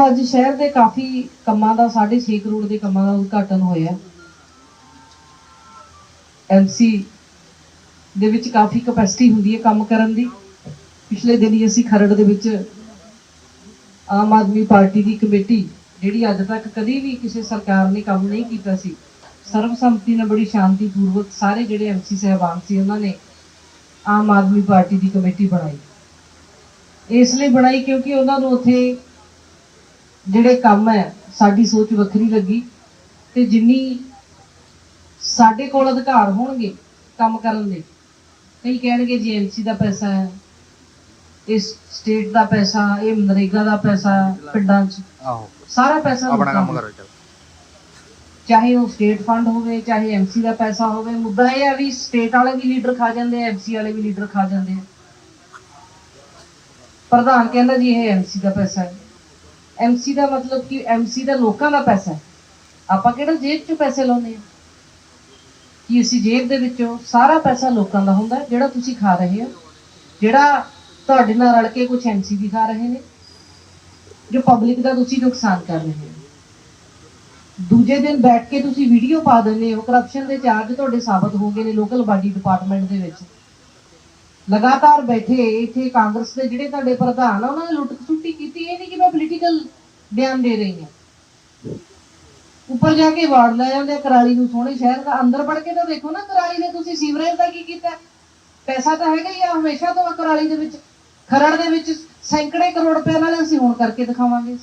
ਸੋ ਅੱਜ ਸ਼ਹਿਰ ਦੇ ਕਾਫੀ ਕੰਮਾਂ ਦਾ 6.5 ਕਰੋੜ ਦੇ ਕੰਮਾਂ ਦਾ ਉਦਘਾਟਨ ਹੋਇਆ। ਐਮਸੀ ਦੇ ਵਿੱਚ ਕਾਫੀ ਕਪੈਸਿਟੀ ਹੁੰਦੀ ਹੈ ਕੰਮ ਕਰਨ ਦੀ। ਪਿਛਲੇ ਦਿਨ ਹੀ ਅਸੀਂ ਖਰੜ ਦੇ ਵਿੱਚ ਆਮ ਆਦਮੀ ਪਾਰਟੀ ਦੀ ਕਮੇਟੀ, ਜਿਹੜੀ ਅੱਜ ਤੱਕ ਕਦੀ ਵੀ ਕਿਸੇ ਸਰਕਾਰ ਨੇ ਕੰਮ ਨਹੀਂ ਕੀਤਾ ਸੀ ਸਰਬਸੰਮਤੀ ਨਾਲ ਬੜੀ ਸ਼ਾਂਤੀਪੂਰਵਕ ਸਾਰੇ ਜਿਹੜੇ ਐਮਸੀ ਸਹਿਬਾਨ ਸੀ, ਉਹਨਾਂ ਨੇ ਆਮ ਆਦਮੀ ਪਾਰਟੀ ਦੀ ਕਮੇਟੀ ਬਣਾਈ। ਇਸ ਲਈ ਬਣਾਈ ਕਿਉਂਕਿ ਉਹਨਾਂ ਨੂੰ ਉੱਥੇ ਜਿਹੜੇ ਕੰਮ ਹੈ ਸਾਡੀ ਸੋਚ ਵੱਖਰੀ ਲੱਗੀ ਤੇ ਜਿੰਨੀ ਸਾਡੇ ਕੋਲ ਅਧਿਕਾਰ ਹੋਣਗੇ ਕੰਮ ਕਰਨ ਦੇ ਕਈ ਕਹਿਣਗੇ ਜੀ ਐਮਸੀ ਦਾ ਪੈਸਾ ਹੈ ਇਸ ਸਟੇਟ ਦਾ ਪੈਸਾ ਇਹ ਨਰੇਗਾ ਦਾ ਪੈਸਾ ਪਿੰਡਾਂ 'ਚ ਆਹੋ। ਸਾਰਾ ਪੈਸਾ ਆਪਣਾ ਕੰਮ। ਕਰੋ ਚਲ। ਚਾਹੇ ਉਹ ਸਟੇਟ ਫੰਡ ਹੋਵੇ ਚਾਹੇ ਐਮਸੀ ਦਾ ਪੈਸਾ ਹੋਵੇ ਮੁੱਦਾ ਇਹ ਹੈ ਵੀ ਸਟੇਟ ਵਾਲੇ ਵੀ ਲੀਡਰ ਖਾ ਜਾਂਦੇ ਆ ਐਮਸੀ ਵਾਲੇ ਵੀ ਲੀਡਰ ਖਾ ਜਾਂਦੇ ਆ। ਪ੍ਰਧਾਨ ਕਹਿੰਦਾ ਜੀ ਇਹ ਐਮਸੀ ਦਾ ਪੈਸਾ ਹੈ। ਐਮਸੀ ਦਾ ਮਤਲਬ ਕਿ ਐਮਸੀ ਦਾ ਲੋਕਾਂ ਦਾ ਪੈਸਾ ਆਪਾਂ ਕਿਹੜਾ ਜੇਬ 'ਚੋਂ ਪੈਸੇ ਲਾਉਂਦੇ ਆ ਕਿ ਅਸੀਂ ਜੇਬ ਦੇ ਵਿੱਚੋਂ ਸਾਰਾ ਪੈਸਾ ਲੋਕਾਂ ਦਾ ਹੁੰਦਾ ਜਿਹੜਾ ਤੁਸੀਂ ਖਾ ਰਹੇ ਹੋ? ਜਿਹੜਾ ਤੁਹਾਡੇ ਨਾਲ ਰਲ ਕੇ ਕੁਝ ਐਮਸੀ ਵੀ ਖਾ ਰਹੇ ਨੇ? ਜੋ ਪਬਲਿਕ ਦਾ ਤੁਸੀਂ ਨੁਕਸਾਨ ਕਰ ਰਹੇ ਹੋ। ਦੂਜੇ ਦਿਨ ਬੈਠ ਕੇ ਤੁਸੀਂ ਵੀਡੀਓ ਪਾ ਦਿੰਦੇ ਹੋ ਕਰਪਸ਼ਨ ਦੇ ਚਾਰਜ ਤੁਹਾਡੇ ਸਾਬਤ ਹੋ ਗਏ ਨੇ ਲੋਕਲ ਬਾਡੀ ਡਿਪਾਰਟਮੈਂਟ ਦੇ ਵਿੱਚ। ਲਗਾਤਾਰ ਬੈਠੇ ਇੱਥੇ ਕਾਂਗਰਸ ਦੇ ਜਿਹੜੇ ਤੁਹਾਡੇ ਪ੍ਰਧਾਨ ਆ, ਉਹਨਾਂ ਨੇ ਲੁੱਟ ਖਸੁੱਟੀ ਕੀਤੀ, ਇਹ ਨਹੀਂ ਕਿ ਮੈਂ ਪੋਲੀਟੀਕਲ ਬਿਆਨ ਦੇ ਰਹੀ ਹਾਂ। ਉੱਪਰ ਜਾ ਕੇ ਵਾਰਡ ਲੈ ਜਾਂਦੇ ਕਰਾਲੀ ਨੂੰ ਸੋਹਣੇ ਸ਼ਹਿਰ ਦਾ, ਅੰਦਰ ਵੜ ਕੇ ਤਾਂ ਦੇਖੋ ਨਾ ਕਰਾਲੀ ਦੇ ਤੁਸੀਂ ਸੀਵਰੇਜ ਦਾ ਕੀ ਕੀਤਾ? ਪੈਸਾ ਤਾਂ ਹੈਗਾ ਹੀ ਆ, ਹਮੇਸ਼ਾ ਤੋਂ ਕਰਾਲੀ ਦੇ ਵਿੱਚ। ਖਰੜ ਦੇ ਵਿੱਚ ਸੈਂਕੜੇ ਕਰੋੜ ਰੁਪਏ ਨਾਲ ਅਸੀਂ ਹੁਣ ਕਰਕੇ ਦਿਖਾਵਾਂਗੇ।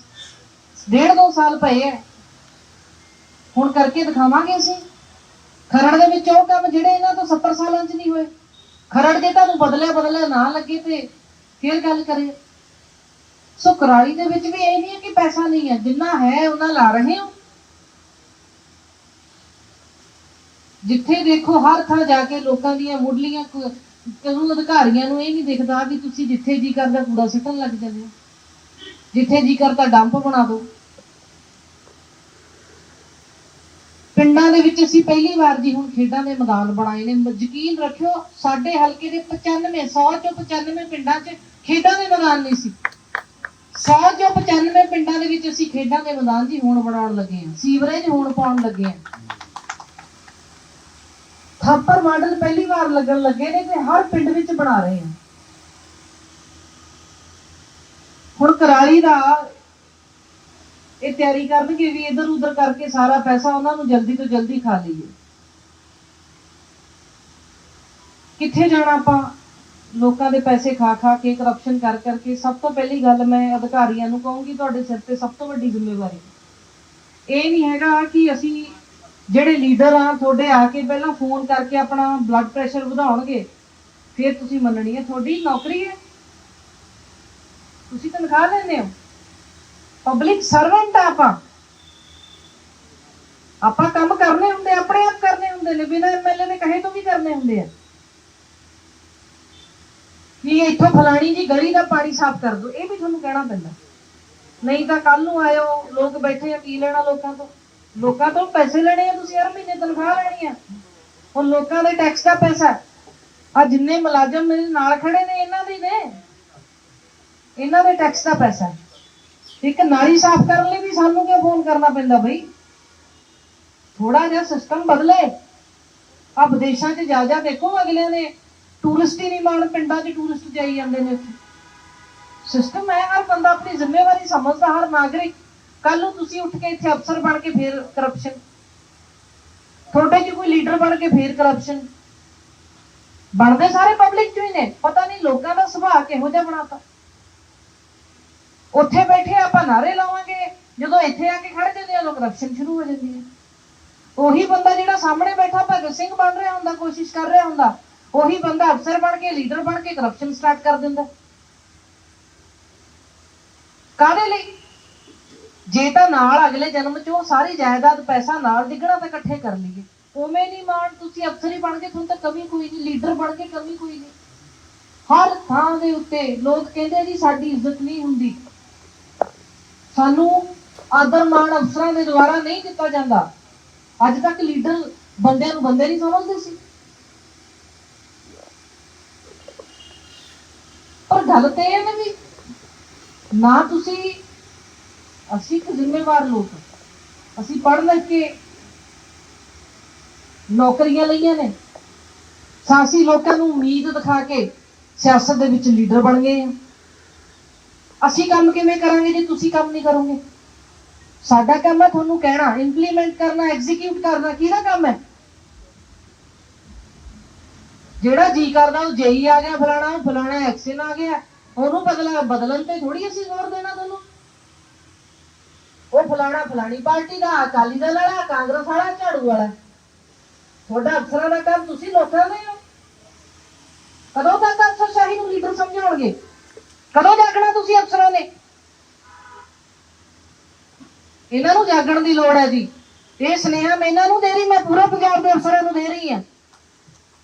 ਡੇਢ ਦੋ ਸਾਲ ਪਏ ਐ ਹੁਣ ਕਰਕੇ ਦਿਖਾਵਾਂਗੇ ਅਸੀਂ। ਖਰੜ ਦੇ ਵਿੱਚ ਉਹ ਕੰਮ ਜਿਹੜੇ ਇਹਨਾਂ ਤੋਂ 70 ਸਾਲਾਂ 'ਚ ਨਹੀਂ ਹੋਏ। ਖਰੜ ਦੇ ਤੁਹਾਨੂੰ ਬਦਲਿਆ ਬਦਲਿਆ ਨਾ ਲੱਗੇ ਤੇ ਫਿਰ ਗੱਲ ਕਰੇ। ਸੋ ਕਰਾਲੀ ਦੇ ਵਿੱਚ ਵੀ ਇਹ ਨਹੀਂ ਹੈ ਕਿ ਪੈਸਾ ਨਹੀਂ ਹੈ, ਜਿੰਨਾ ਹੈ ਉਹਨਾਂ ਲਾ ਰਹੇ ਹੋ। ਜਿੱਥੇ ਦੇਖੋ ਹਰ ਥਾਂ ਜਾ ਕੇ ਲੋਕਾਂ ਦੀਆਂ ਮੁੱਢਲੀਆਂ ਕਾਨੂੰਨ ਅਧਿਕਾਰੀਆਂ ਨੂੰ ਇਹ ਨਹੀਂ ਦਿਖਦਾ ਵੀ ਤੁਸੀਂ ਜਿੱਥੇ ਜੀ ਕਰਦਾ ਕੂੜਾ ਸਿੱਟਣ ਲੱਗ ਜਾਂਦੇ ਹੋ। ਜਿੱਥੇ ਜੀ ਕਰਦਾ ਡੰਪ ਬਣਾ ਦਿਓ। ਪਿੰਡਾਂ ਦੇ ਵਿੱਚ ਅਸੀਂ ਪਹਿਲੀ ਵਾਰ ਜੀ ਹੁਣ ਖੇਡਾਂ ਦੇ ਮੈਦਾਨ ਬਣਾਏ ਨੇ। ਯਕੀਨ ਰੱਖਿਓ, ਸਾਡੇ ਹਲਕੇ ਦੇ 95 100 ਚੋਂ 95 ਪਿੰਡਾਂ 'ਚ ਖੇਡਾਂ ਦੇ ਮੈਦਾਨ ਨਹੀਂ ਸੀ। 100 ਚੋਂ 95 ਪਿੰਡਾਂ ਦੇ ਵਿੱਚ ਅਸੀਂ ਖੇਡਾਂ ਦੇ ਮੈਦਾਨ ਜੀ ਹੁਣ ਬਣਾਉਣ ਲੱਗੇ ਹਾਂ। ਸੀਵਰੇਜ ਹੁਣ ਪਾਉਣ ਲੱਗੇ ਹਾਂ। ਥਾਪਰ ਮਾਡਲ ਪਹਿਲੀ ਵਾਰ ਲੱਗਣ ਲੱਗੇ ਨੇ ਤੇ ਹਰ ਪਿੰਡ ਵਿੱਚ ਬਣਾ ਰਹੇ ਹਾਂ। ਹੁਣ ਕਰਾਲੀ ਦਾ ਇਹ ਤਿਆਰੀ ਕਰਨਗੇ ਵੀ ਇਧਰ ਉਧਰ ਕਰਕੇ ਸਾਰਾ ਪੈਸਾ ਉਹਨਾਂ ਨੂੰ ਜਲਦੀ ਤੋਂ ਜਲਦੀ ਖਾ ਲਈਏ। ਕਿੱਥੇ ਜਾਣਾ ਆਪਾਂ? ਲੋਕਾਂ ਦੇ ਪੈਸੇ ਖਾ ਖਾ ਕੇ ਕਰਪਸ਼ਨ ਕਰ ਕਰਕੇ ਸਭ ਤੋਂ ਪਹਿਲੀ ਗੱਲ ਮੈਂ ਅਧਿਕਾਰੀਆਂ ਨੂੰ ਕਹੂੰਗੀ, ਤੁਹਾਡੇ ਸਿਰ ਤੇ ਸਭ ਤੋਂ ਵੱਡੀ ਜ਼ਿੰਮੇਵਾਰੀ। ਇਹ ਨਹੀਂ ਹੈਗਾ ਕਿ ਅਸੀਂ ਜਿਹੜੇ ਲੀਡਰ ਆ, ਤੁਹਾਡੇ ਆ ਕੇ ਪਹਿਲਾਂ ਫੋਨ ਕਰਕੇ ਆਪਣਾ ਬਲੱਡ ਪ੍ਰੈਸ਼ਰ ਵਧਾਉਣਗੇ, ਫਿਰ ਤੁਸੀਂ ਮੰਨਣੀ ਹੈ, ਤੁਹਾਡੀ ਨੌਕਰੀ ਹੈ। ਤੁਸੀਂ ਤਨਖਾਹ ਲੈਣੇ ਹੋ। ਪਬਲਿਕ ਸਰਵੈਂਟ ਆ ਆਪਾਂ। ਆਪਾਂ ਕੰਮ ਕਰਨੇ ਹੁੰਦੇ, ਆਪਣੇ ਆਪ ਕਰਨੇ ਹੁੰਦੇ ਨੇ, ਬਿਨਾਂ ਐਮਐਲਏ ਦੇ ਕਹੇ ਤੋਂ ਵੀ ਕਰਨੇ ਹੁੰਦੇ ਆ। ਕਿ ਇੱਥੋਂ ਫਲਾਣੀ ਜੀ ਗਲੀ ਦਾ ਪਾਣੀ ਸਾਫ਼ ਕਰ ਦਿਓ ਇਹ ਵੀ ਤੁਹਾਨੂੰ ਕਹਿਣਾ ਪੈਂਦਾ। ਨਹੀਂ ਤਾਂ ਕੱਲ ਨੂੰ ਆਇਓ, ਲੋਕ ਬੈਠੇ ਆ ਕੀ ਲੈਣਾ ਲੋਕਾਂ ਤੋਂ? ਲੋਕਾਂ ਤੋਂ ਪੈਸੇ ਲੈਣੇ ਆ ਤੁਸੀਂ, ਹਰ ਮਹੀਨੇ ਤਨਖਾਹ ਲੈਣੀ ਆ। ਹੁਣ ਲੋਕਾਂ ਦੇ ਟੈਕਸ ਦਾ ਪੈਸਾ। ਆ ਜਿੰਨੇ ਮੁਲਾਜ਼ਮ ਮੇਰੇ ਨਾਲ ਖੜੇ ਨੇ, ਇਹਨਾਂ ਦੇ ਨੇ। ਇਹਨਾਂ ਦੇ ਟੈਕਸ ਦਾ ਪੈਸਾ। ਇੱਕ ਨਾਲੀ ਸਾਫ਼ ਕਰਨ ਲਈ ਵੀ ਸਾਨੂੰ ਕਿਉਂ ਫੋਨ ਕਰਨਾ ਪੈਂਦਾ ਬਈ? ਥੋੜਾ ਜਿਹਾ ਸਿਸਟਮ ਬਦਲੇ। ਆ ਵਿਦੇਸ਼ਾਂ 'ਚ ਜਾ ਜਾ ਦੇਖੋ ਅਗਲਿਆਂ ਨੇ ਟੂਰਿਸਟ ਹੀ ਨਹੀਂ ਮਾਣ, ਪਿੰਡਾਂ 'ਚ ਟੂਰਿਸਟ ਜਾਈ ਜਾਂਦੇ ਨੇ ਉੱਥੇ ਸਿਸਟਮ ਹੈ, ਹਰ ਬੰਦਾ ਆਪਣੀ ਜ਼ਿੰਮੇਵਾਰੀ ਸਮਝਦਾ, ਹਰ ਨਾਗਰਿਕ। ਕੱਲ ਨੂੰ ਤੁਸੀਂ ਉੱਠ ਕੇ ਇੱਥੇ ਅਫਸਰ ਬਣ ਕੇ ਫੇਰ ਕਰਪਸ਼ਨ ਤੁਹਾਡੇ 'ਚ ਕੋਈ ਲੀਡਰ ਬਣ ਕੇ ਫੇਰ ਕਰਪਸ਼ਨ ਬਣਦੇ ਸਾਰੇ ਪਬਲਿਕ 'ਚ ਹੀ ਨੇ। ਪਤਾ ਨਹੀਂ ਲੋਕਾਂ ਦਾ ਸੁਭਾਅ ਕਿਹੋ ਜਿਹਾ ਬਣਾਤਾ। ਉੱਥੇ ਬੈਠੇ ਆਪਾਂ ਨਾਰੇ ਲਾਵਾਂਗੇ। ਜਦੋਂ ਇੱਥੇ ਆ ਕੇ ਖੜ ਜਾਂਦੇ ਆ ਉਦੋਂ ਕਰਪਸ਼ਨ ਸ਼ੁਰੂ ਹੋ ਜਾਂਦੀ ਹੈ ਉਹੀ ਬੰਦਾ ਜਿਹੜਾ ਸਾਹਮਣੇ ਬੈਠਾ, ਭਗਤ ਸਿੰਘ ਬਣ ਰਿਹਾ ਹੁੰਦਾ, ਕੋਸ਼ਿਸ਼ ਕਰ ਰਿਹਾ ਹੁੰਦਾ, ਉਹੀ ਬੰਦਾ ਅਫਸਰ ਬਣ ਕੇ, ਲੀਡਰ ਬਣ ਕੇ ਕਰਪਸ਼ਨ ਸਟਾਰਟ ਕਰ ਦਿੰਦਾ। ਕਾਹਦੇ ਲਈ? ਜੇ ਤਾਂ ਨਾਲ ਅਗਲੇ ਜਨਮ 'ਚ ਉਹ ਸਾਰੀ ਜਾਇਦਾਦ ਪੈਸਾ ਨਾਲ ਡਿੱਗਣਾ ਤਾਂ ਇਕੱਠੇ ਕਰ ਲਈਏ। ਉਵੇਂ ਨਹੀਂ ਮਾਣ, ਤੁਸੀਂ ਅਫਸਰ ਹੀ ਬਣ ਕੇ ਤੁਹਾਨੂੰ ਤਾਂ ਕਮੀ ਕੋਈ ਨਹੀਂ, ਲੀਡਰ ਬਣ ਕੇ ਕਮੀ ਕੋਈ ਨਹੀਂ। ਹਰ ਥਾਂ ਦੇ ਉੱਤੇ ਲੋਕ ਕਹਿੰਦੇ ਜੀ, ਸਾਡੀ ਇੱਜ਼ਤ ਨਹੀਂ ਹੁੰਦੀ। ਸਾਨੂੰ ਆਦਰ ਮਾਣ ਅਫਸਰਾਂ ਦੇ ਦੁਆਰਾ ਨਹੀਂ ਦਿੱਤਾ ਜਾਂਦਾ। ਅੱਜ ਤੱਕ ਲੀਡਰ ਬੰਦਿਆਂ ਨੂੰ ਬੰਦੇ ਨਹੀਂ ਸਮਝਦੇ ਸੀ। ਪਰ ਗੱਲ ਤੇ ਇਹ ਵੀ ਨਾ ਤੁਸੀਂ, ਅਸੀਂ ਇੱਕ ਜ਼ਿੰਮੇਵਾਰ ਲੋਕ ਅਸੀਂ ਪੜ੍ਹ ਲਿਖ ਕੇ ਨੌਕਰੀਆਂ ਲਈਆਂ ਨੇ। ਸਾਂਸੀ ਲੋਕਾਂ ਨੂੰ ਉਮੀਦ ਦਿਖਾ ਕੇ ਸਿਆਸਤ ਦੇ ਵਿੱਚ ਲੀਡਰ ਬਣ ਗਏ ਆ ਅਸੀਂ ਕੰਮ ਕਿਵੇਂ ਕਰਾਂਗੇ ਜੇ ਤੁਸੀਂ ਕੰਮ ਨਹੀਂ ਕਰੋਗੇ? ਸਾਡਾ ਕੰਮ ਹੈ ਤੁਹਾਨੂੰ ਕਹਿਣਾ ਇੰਪਲੀਮੈਂਟ ਕਰਨਾ ਐਗਜ਼ੀਕਿਊਟ ਕਰਨਾ, ਕਿਹਦਾ ਕੰਮ ਹੈ? ਜਿਹੜਾ ਜੀ ਕਰਦਾ ਉਹ ਜੇਈ ਆ ਗਿਆ, ਫਲਾਣਾ ਫਲਾਣਾ ਐਕਸ਼ਨ ਆ ਗਿਆ, ਉਹਨੂੰ ਬਦਲਾ, ਬਦਲਣ ਤੇ ਥੋੜੀ ਅਸੀਂ ਜ਼ੋਰ ਦੇਣਾ ਤੁਹਾਨੂੰ। ਉਹ ਫਲਾਣਾ, ਫਲਾਣੀ ਪਾਰਟੀ ਦਾ, ਅਕਾਲੀ ਦਲ ਵਾਲਾ, ਕਾਂਗਰਸ ਵਾਲਾ, ਝਾੜੂ ਵਾਲਾ। ਤੁਹਾਡਾ ਅਫਸਰਾਂ ਦਾ ਕੰਮ, ਤੁਸੀਂ ਲੋਕਾਂ ਦੇ ਹੋ ਕਦੋਂ ਤੱਕ ਅਫਸਰ ਸ਼ਾਹੀ ਨੂੰ ਲੀਡਰ ਸਮਝਾਉਣਗੇ? ਕਦੋਂ ਜਾਗਣਾ ਤੁਸੀਂ ਅਫਸਰਾਂ ਨੇ? ਇਹਨਾਂ ਨੂੰ ਜਾਗਣ ਦੀ ਲੋੜ ਹੈ ਜੀ। ਇਹ ਸੁਨੇਹਾ ਮੈਂ ਇਹਨਾਂ ਨੂੰ ਦੇ ਰਹੀ, ਮੈਂ ਪੂਰੇ ਪੰਜਾਬ ਦੇ ਅਫਸਰਾਂ ਨੂੰ ਦੇ ਰਹੀ ਹਾਂ।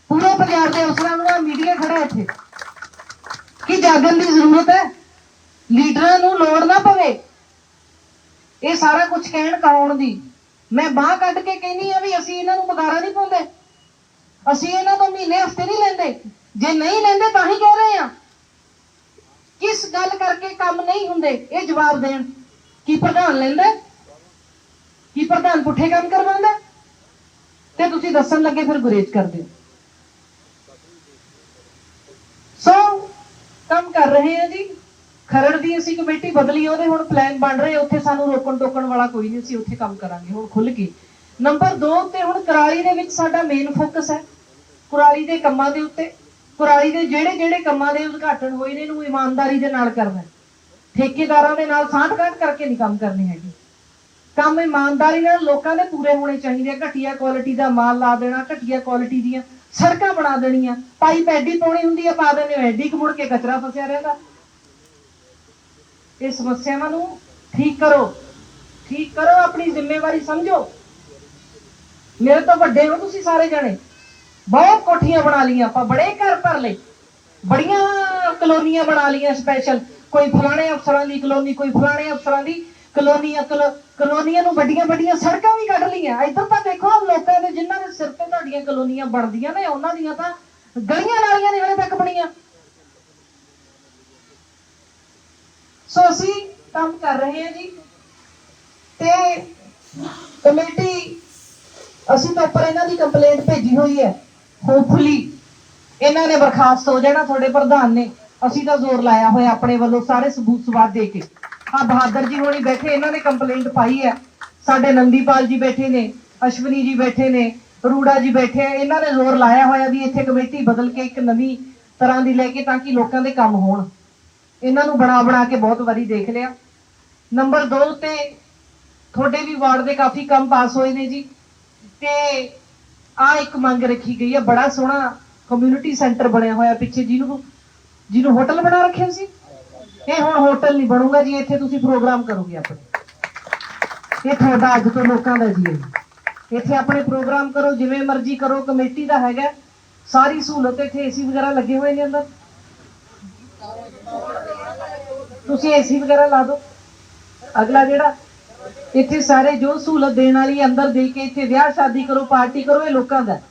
ਪੂਰੇ ਪੰਜਾਬ ਦੇ ਅਫਸਰਾਂ ਨੂੰ ਮੀਡੀਆ ਖੜਾ ਇੱਥੇ। ਕਿ ਜਾਗਣ ਦੀ ਜ਼ਰੂਰਤ ਹੈ। ਲੀਡਰਾਂ ਨੂੰ ਲੋੜ ਨਾ ਪਵੇ। ਇਹ ਸਾਰਾ ਕੁਝ ਕਹਿਣ ਕਹਾਉਣ ਦੀ। ਮੈਂ ਬਾਹ ਕੱਢ ਕੇ ਕਹਿੰਨੀ ਆ ਵੀ ਅਸੀਂ ਇਹਨਾਂ ਨੂੰ ਪਗਾਰਾ ਨਹੀਂ ਪਾਉਂਦੇ। ਅਸੀਂ ਇਹਨਾਂ ਤੋਂ ਮਹੀਨੇ ਹਫ਼ਤੇ ਨਹੀਂ ਲੈਂਦੇ। ਜੇ ਨਹੀਂ ਲੈਂਦੇ ਤਾਂ ਹੀ ਕਹਿ ਰਹੇ ਆ ਕਰਕੇ ਕੰਮ ਨਹੀਂ ਹੁੰਦੇ। ਇਹ ਜਵਾਬ ਦੇਣ। ਕੀ ਪ੍ਰਧਾਨ ਲੈਂਦਾ ਕੀ ਪ੍ਰਧਾਨ ਪੁੱਠੇ ਕੰਮ ਕਰਵਾਉਂਦਾ ਤੇ ਤੁਸੀਂ ਦੱਸਣ ਲੱਗੇ ਫਿਰ ਗੁਰੇਜ ਕਰਦੇ ਹੋ। ਸੋ ਕੰਮ ਕਰ ਰਹੇ ਆ ਜੀ। ਖਰੜ ਦੀ ਅਸੀਂ ਕਮੇਟੀ ਬਦਲੀ ਉਹਦੇ ਹੁਣ ਪਲਾਨ ਬਣ ਰਹੇ ਉੱਥੇ ਸਾਨੂੰ ਰੋਕਣ ਟੋਕਣ ਵਾਲਾ ਕੋਈ ਨਹੀਂ ਅਸੀਂ ਉੱਥੇ ਕੰਮ ਕਰਾਂਗੇ। ਹੁਣ ਖੁੱਲ ਕੇ। ਨੰਬਰ 2 ਤੇ ਹੁਣ ਕਰਾਲੀ ਦੇ ਵਿੱਚ ਸਾਡਾ ਮੇਨ ਫੋਕਸ ਹੈ। ਕੁਰਾਲੀ ਦੇ ਕੰਮਾਂ ਦੇ ਉੱਤੇ। ਕੁਰਾਲੀ ਦੇ ਜਿਹੜੇ ਜਿਹੜੇ ਕੰਮਾਂ ਦੇ ਉਦਘਾਟਨ ਹੋਏ ਨੇ ਇਹਨੂੰ ਇਮਾਨਦਾਰੀ ਦੇ ਨਾਲ ਕਰਨਾ ਠੇਕੇਦਾਰਾਂ ਦੇ ਨਾਲ ਸਾਂਠ-ਗਾਂਠ ਕਰਕੇ ਨਹੀਂ ਕੰਮ ਕਰਨੇ ਹੈਗੇ। ਕੰਮ ਇਮਾਨਦਾਰੀ ਨਾਲ ਲੋਕਾਂ ਦੇ ਪੂਰੇ ਹੋਣੇ ਚਾਹੀਦੇ ਆ। ਘਟੀਆ ਕੁਆਲਿਟੀ ਦਾ ਮਾਲ ਲਾ ਦੇਣਾ, ਘਟੀਆ ਕੁਆਲਿਟੀ ਦੀਆਂ ਸੜਕਾਂ ਬਣਾ ਦੇਣੀਆਂ। ਪਾਈਪ ਐਡੀ ਪਾਉਣੀ ਹੁੰਦੀ ਆ, ਪਾ ਦੇਣੇ ਐਡੀ ਕੁ ਮੁੜ ਕੇ ਕਚਰਾ ਫਸਿਆ ਰਹਿੰਦਾ। ਇਹ ਸਮੱਸਿਆਵਾਂ ਨੂੰ ਠੀਕ ਕਰੋ। ਠੀਕ ਕਰੋ, ਆਪਣੀ ਜ਼ਿੰਮੇਵਾਰੀ ਸਮਝੋ। ਮੇਰੇ ਤੋਂ ਵੱਡੇ ਹੋ ਤੁਸੀਂ ਸਾਰੇ ਜਾਣੇ। ਬਹੁਤ ਕੋਠੀਆਂ ਬਣਾ ਲਈਆਂ, ਆਪਾਂ ਬੜੇ ਘਰ ਭਰ ਲਏ। ਬੜੀਆਂ ਕਲੋਨੀਆਂ ਬਣਾ ਲਈਆਂ ਸਪੈਸ਼ਲ ਕੋਈ ਫਲਾਣੇ ਅਫਸਰਾਂ ਦੀ ਕਲੋਨੀ, ਕੋਈ ਫਲਾਣੇ ਅਫਸਰਾਂ ਦੀ ਕਲੋਨੀਆਂ, ਕਲੋ- ਕਲੋਨੀਆਂ ਨੂੰ ਵੱਡੀਆਂ ਵੱਡੀਆਂ ਸੜਕਾਂ ਵੀ ਕੱਢ ਲਈਆਂ। ਇੱਧਰ ਤਾਂ ਦੇਖੋ ਲੋਕਾਂ ਦੇ ਜਿਨ੍ਹਾਂ ਦੇ ਸਿਰ ਤੇ ਤੁਹਾਡੀਆਂ ਕਲੋਨੀਆਂ ਬਣਦੀਆਂ ਨੇ, ਉਹਨਾਂ ਦੀਆਂ ਤਾਂ ਗਲੀਆਂ ਨਾਲੀਆਂ ਨੇ ਹਲੇ ਤੱਕ ਬਣੀਆਂ। ਸੋ ਅਸੀਂ ਕੰਮ ਕਰ ਰਹੇ ਹਾਂ ਜੀ। ਤੇ ਕਮੇਟੀ, ਅਸੀਂ ਤਾਂ ਉੱਪਰ ਇਹਨਾਂ ਦੀ ਕੰਪਲੇਂਟ ਭੇਜੀ ਹੋਈ ਹੈ। ਹੋਪਫੁਲੀ ਇਹਨਾਂ ਨੇ ਬਰਖਾਸਤ ਹੋ ਜਾਣਾ, ਤੁਹਾਡੇ ਪ੍ਰਧਾਨ ਨੇ। ਅਸੀਂ ਤਾਂ ਜ਼ੋਰ ਲਾਇਆ ਹੋਇਆ ਆਪਣੇ ਵੱਲੋਂ ਸਾਰੇ ਸਬੂਤ ਸਵਾਦ ਦੇ ਕੇ। ਆ ਬਹਾਦਰ ਜੀ ਹੋਣੀ ਬੈਠੇ, ਇਹਨਾਂ ਨੇ ਕੰਪਲੇਂਟ ਪਾਈ ਹੈ। ਸਾਡੇ ਨੰਦੀਪਾਲ ਜੀ ਬੈਠੇ ਨੇ, ਅਸ਼ਵਨੀ ਜੀ ਬੈਠੇ ਨੇ, ਰੂੜਾ ਜੀ ਬੈਠੇ ਆ। ਇਹਨਾਂ ਨੇ ਜ਼ੋਰ ਲਾਇਆ ਹੋਇਆ ਵੀ ਇੱਥੇ ਕਮੇਟੀ ਬਦਲ ਕੇ ਇੱਕ ਨਵੀਂ ਤਰ੍ਹਾਂ ਦੀ ਲੈ ਕੇ ਤਾਂ ਕਿ ਲੋਕਾਂ ਦੇ ਕੰਮ ਹੋਣ। ਇਹਨਾਂ ਨੂੰ ਬਣਾ ਬਣਾ ਕੇ ਬਹੁਤ ਵਾਰੀ ਦੇਖ ਲਿਆ। ਨੰਬਰ 2 ਤੇ ਤੁਹਾਡੇ ਵੀ ਵਾਰਡ ਦੇ ਕਾਫੀ ਕੰਮ ਪਾਸ ਹੋਏ ਨੇ ਜੀ। ਤੇ ਆ ਇੱਕ ਮੰਗ ਰੱਖੀ ਗਈ ਹੈ ਬੜਾ ਸੋਹਣਾ ਕਮਿਊਨਿਟੀ ਸੈਂਟਰ ਬਣਿਆ ਹੋਇਆ ਪਿੱਛੇ ਜਿਹਨੂੰ ਜਿਹਨੂੰ ਹੋਟਲ ਬਣਾ ਰੱਖਿਆ ਸੀ? ਇਹ ਹੁਣ ਹੋਟਲ ਨਹੀਂ ਬਣੂਗਾ ਜੀ, ਇੱਥੇ ਤੁਸੀਂ ਪ੍ਰੋਗਰਾਮ ਕਰੋਗੇ ਆਪਣੇ। ਇਹ ਤੁਹਾਡਾ ਅੱਜ ਤੋਂ ਲੋਕਾਂ ਦਾ ਜੀ ਹੈ ਇੱਥੇ ਆਪਣੇ ਪ੍ਰੋਗਰਾਮ ਕਰੋ, ਜਿਵੇਂ ਮਰਜ਼ੀ ਕਰੋ, ਕਮੇਟੀ ਦਾ ਹੈਗਾ। ਸਾਰੀ ਸਹੂਲਤ ਇੱਥੇ ਏਸੀ ਵਗੈਰਾ ਲੱਗੇ ਹੋਏ ਨੇ ਅੰਦਰ। ਤੁਸੀਂ ਏਸੀ ਵਗੈਰਾ ਲਾ ਦਿਓ। ਅਗਲਾ ਜਿਹੜਾ ਇੱਥੇ ਸਾਰੇ ਜੋ ਸਹੂਲਤ ਦੇਣ ਵਾਲੀ ਅੰਦਰ ਦੇ ਕੇ ਇੱਥੇ ਵਿਆਹ ਸ਼ਾਦੀ ਕਰੋ, ਪਾਰਟੀ ਕਰੋ, ਇਹ ਲੋਕਾਂ ਦਾ।